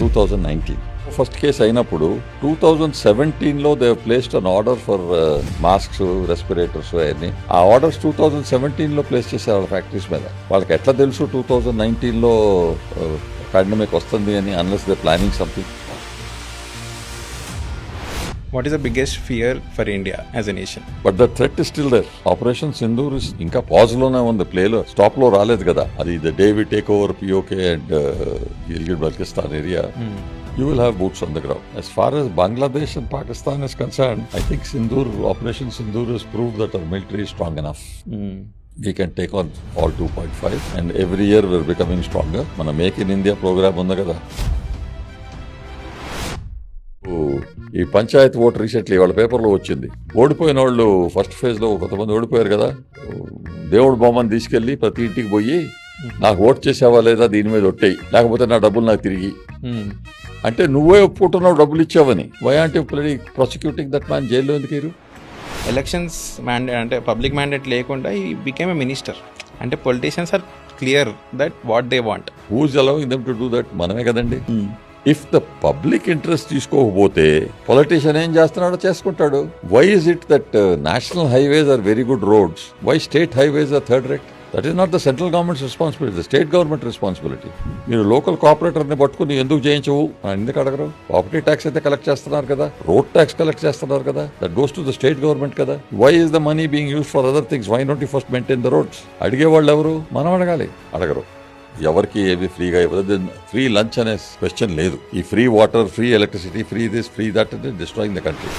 Two thousand nineteen first case అయినప్పుడు two thousand సెవెంటీన్లో they placed an order for masks respirators అవన్నీ. ఆ orders two thousand సెవెంటీన్లో place చేశారు వాళ్ళ ఫ్యాక్టరీస్ మీద. వాళ్ళకి ఎట్లా తెలుసు టూ థౌజండ్ నైన్టీన్లో పాండమిక్ వస్తుంది అని unless they planning something what is the biggest fear for India as a nation but the threat is still there operation Sindoor ఇంకా పాజ్లోనే ఉంది ప్లేలో స్టాప్లో రాలేదు కదా అది the day we take over POK and Gilgit Baltistan area you will have boots on the ground as far as Bangladesh and Pakistan is concerned, I think Sindoor, Operation Sindoor has proved that our military is strong enough. We can take on all 2.5 and every year we're becoming stronger. మన make in India programme ఉంది కదా ఈ Panchayat vote recently వాళ్ళ పేపర్లో వచ్చింది. ఓడిపోయిన వాళ్ళు first ఫేజ్లో కొంతమంది ఓడిపోయారు కదా. దేవుడు బొమ్మని తీసుకెళ్ళి ప్రతి ఇంటికి పోయి నాకు ఓట్ చేసావా లేదా దీని మీద ఒట్టేయి లేకపోతే నా డబ్బులు నాకు తిరిగి. అంటే నువ్వే ఒప్పుకుంటున్నావు డబ్బులు ఇచ్చావని. వై అంటే ప్రాసిక్యూటింగ్ దట్ మ్యాన్ జైల్లో ఎందుకు ఎలక్షన్స్ మ్యాండేట్ అంటే పబ్లిక్ మ్యాండేట్ లేకుండా ఈ బికేమ్ ఎ మినిస్టర్ అంటే politicians are clear that what they want who's allowing them to do that మనమే కదండి. ఇఫ్ ద పబ్లిక్ ఇంట్రెస్ట్ తీసుకోకపోతే పొలిటీషియన్ ఏం చేస్తున్నాడో చేసుకుంటాడు. Why is it that national highways are very good roads why state highways are third rate that is not the central government responsibility the state government responsibility మీరు local కోఆపరేటర్ని పట్టుకుని ఎందుకు చేయించవు ఎందుకు అడగరు? ప్రాపర్టీ ట్యాక్స్ అయితే కలెక్ట్ చేస్తున్నారు కదా. Road tax collect చేస్తున్నారు కదా. That goes to the state government కదా. Why is the money being use for other things why not first maintain the roads అడిగే వాళ్ళు ఎవరు? మనం అడగాలి. అడగరు. ఎవరికి ఏమి ఫ్రీగా ఇవ్వదు. ఫ్రీ లంచ్ అనే క్వశ్చన్ లేదు. ఈ free water free electricity free this free that destroying the country